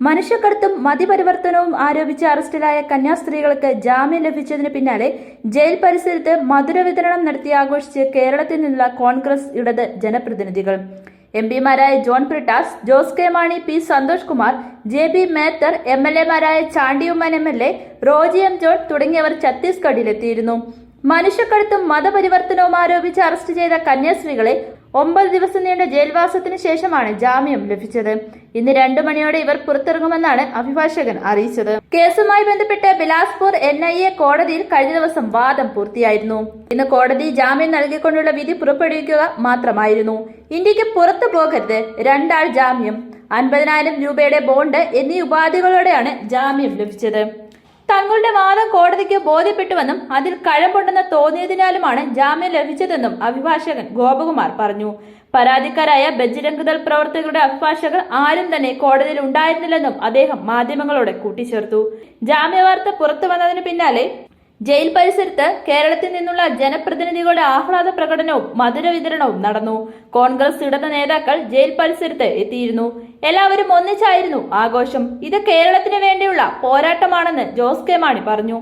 മനുഷ്യക്കടത്തും മതിപരിവർത്തനവും ആരോപിച്ച് അറസ്റ്റിലായ കന്യാസ്ത്രീകൾക്ക് ജാമ്യം ലഭിച്ചതിന് പിന്നാലെ ജയിൽ പരിസരത്ത് മധുര വിതരണം നടത്തി ആഘോഷിച്ച് കേരളത്തിൽ നിന്നുള്ള കോൺഗ്രസ് ഇടത് ജനപ്രതിനിധികൾ. M പിമാരായ John Brittas Jose K Mani P Santhosh Kumar J B Mather M L എമാരായ Chandy Oommen M L A Roji M John തുടങ്ങിയവർ ഛത്തീസ്ഗഡിലെത്തിയിരുന്നു. മനുഷ്യക്കടത്തും മതപരിവർത്തനവും ആരോപിച്ച് അറസ്റ്റ് ചെയ്ത കന്യാസ്ത്രീകളെ ഒമ്പത് ദിവസം നീണ്ട ജയിൽവാസത്തിന് ശേഷമാണ് ജാമ്യം ലഭിച്ചത്. ഇന്ന് രണ്ടു മണിയോടെ ഇവർ പുറത്തിറങ്ങുമെന്നാണ് അഭിഭാഷകൻ അറിയിച്ചത്. കേസുമായി ബന്ധപ്പെട്ട് ബിലാസ്പൂർ എൻ ഐ എ കോടതിയിൽ കഴിഞ്ഞ ദിവസം വാദം പൂർത്തിയായിരുന്നു. ഇന്ന് കോടതി ജാമ്യം നൽകിക്കൊണ്ടുള്ള വിധി പുറപ്പെടുവിക്കുക മാത്രമായിരുന്നു. ഇന്ത്യയ്ക്ക് പുറത്തു പോകരുത്. രണ്ടാൾ ജാമ്യം. അൻപതിനായിരം രൂപയുടെ ബോണ്ട് എന്നീ ഉപാധികളോടെയാണ് ജാമ്യം ലഭിച്ചത്. തങ്ങളുടെ വാദം കോടതിക്ക് ബോധ്യപ്പെട്ടുവെന്നും അതിൽ കഴമ്പുണ്ടെന്ന് തോന്നിയതിനാലുമാണ് ജാമ്യം ലഭിച്ചതെന്നും അഭിഭാഷകൻ ഗോപകുമാർ പറഞ്ഞു. പരാതിക്കാരായ ബജ്രംഗദൾ പ്രവർത്തകരുടെ അഭിഭാഷകർ ആരും തന്നെ കോടതിയിൽ ഉണ്ടായിരുന്നില്ലെന്നും അദ്ദേഹം മാധ്യമങ്ങളോട് കൂട്ടിച്ചേർത്തു. ജാമ്യവാർത്ത പുറത്തു വന്നതിന് പിന്നാലെ ജയിൽ പരിസരത്ത് കേരളത്തിൽ നിന്നുള്ള ജനപ്രതിനിധികളുടെ ആഹ്ലാദ പ്രകടനവും മധുര വിതരണവും നടന്നു. കോൺഗ്രസ് ഇടത് നേതാക്കൾ ജയിൽ പരിസരത്ത് എത്തിയിരുന്നു. എല്ലാവരും ഒന്നിച്ചായിരുന്നു ആഘോഷം. ഇത് കേരളത്തിന് വേണ്ടിയുള്ള പോരാട്ടമാണെന്ന് ജോസ് കെ മാണി പറഞ്ഞു.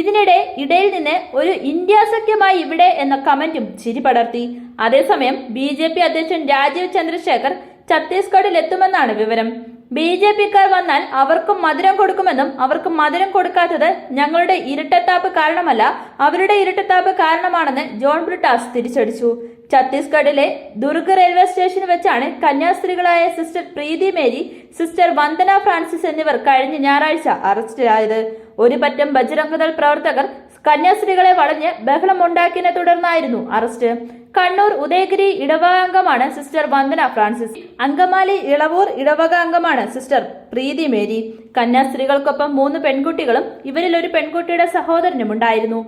ഇതിനിടെ ഇടയിൽ നിന്ന് ഒരു ഇന്ത്യ സഖ്യമായി ഇവിടെ എന്ന കമന്റും ചിരി പടർത്തി. അതേസമയം ബി ജെ പി അധ്യക്ഷൻ രാജീവ് ചന്ദ്രശേഖർ ഛത്തീസ്ഗഡിൽ എത്തുമെന്നാണ് വിവരം. ബി ജെ പിക്കാർ വന്നാൽ അവർക്കും മധുരം കൊടുക്കുമെന്നും അവർക്ക് മധുരം കൊടുക്കാത്തത് ഞങ്ങളുടെ ഇരട്ടത്താപ്പ് കാരണമല്ല അവരുടെ ഇരട്ടത്താപ്പ് കാരണമാണെന്ന് ജോൺ ബ്രിട്ടാസ് തിരിച്ചടിച്ചു. ഛത്തീസ്ഗഡിലെ ദുർഗ് റെയിൽവേ സ്റ്റേഷനിൽ വെച്ചാണ് കന്യാസ്ത്രീകളായ sister Preethi Mary sister Vandana Francis എന്നിവർ കഴിഞ്ഞ ഞായറാഴ്ച അറസ്റ്റിലായത്. ഒരു പറ്റം ബജരംഗദൾ പ്രവർത്തകർ കന്യാസ്ത്രീകളെ വളഞ്ഞ് ബഹളമുണ്ടാക്കിയതിനെ തുടർന്നായിരുന്നു അറസ്റ്റ്. കണ്ണൂർ ഉദയഗിരി ഇടവക അംഗമാണ് സിസ്റ്റർ വന്ദന ഫ്രാൻസിസ്. അങ്കമാലി ഇളവൂർ ഇടവക അംഗമാണ് സിസ്റ്റർ പ്രീതി മേരി. കന്യാസ്ത്രീകൾക്കൊപ്പം മൂന്ന് പെൺകുട്ടികളും ഇവരിൽ ഒരു പെൺകുട്ടിയുടെ സഹോദരനും ഉണ്ടായിരുന്നു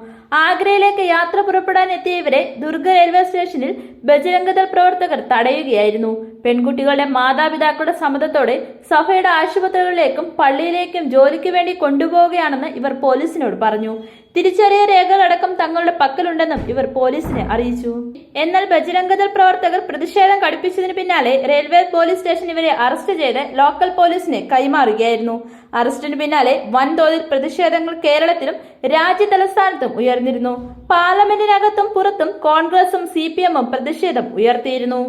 ആഗ്രയിലേക്ക് യാത്ര പുറപ്പെടാൻ എത്തിയ ഇവരെ ദുർഗ റെയിൽവേ സ്റ്റേഷനിൽ ബജരംഗദൾ പ്രവർത്തകർ തടയുകയായിരുന്നു. പെൺകുട്ടികളുടെ മാതാപിതാക്കളുടെ സമ്മതത്തോടെ സഭയുടെ ആശുപത്രികളിലേക്കും പള്ളിയിലേക്കും ജോലിക്ക് വേണ്ടി കൊണ്ടുപോവുകയാണെന്ന് ഇവർ പോലീസിനോട് പറഞ്ഞു. തിരിച്ചറിയ രേഖകളടക്കം തങ്ങളുടെ പക്കലുണ്ടെന്നും ഇവർ പോലീസിനെ അറിയിച്ചു. എന്നാൽ ബജരംഗദൾ പ്രവർത്തകർ പ്രതിഷേധം കടുപ്പിച്ചതിന് പിന്നാലെ റെയിൽവേ പോലീസ് സ്റ്റേഷൻ ഇവരെ അറസ്റ്റ് ചെയ്ത് ലോക്കൽ പോലീസിനെ കൈമാറുകയായിരുന്നു. അറസ്റ്റിന് പിന്നാലെ വൻതോതിൽ പ്രതിഷേധങ്ങൾ കേരളത്തിലും രാജ്യ തലസ്ഥാനത്തും ഉയർന്നിരുന്നു. പാർലമെന്റിനകത്തും പുറത്തും കോൺഗ്രസും സി പ്രതിഷേധം ഉയർത്തിയിരുന്നു.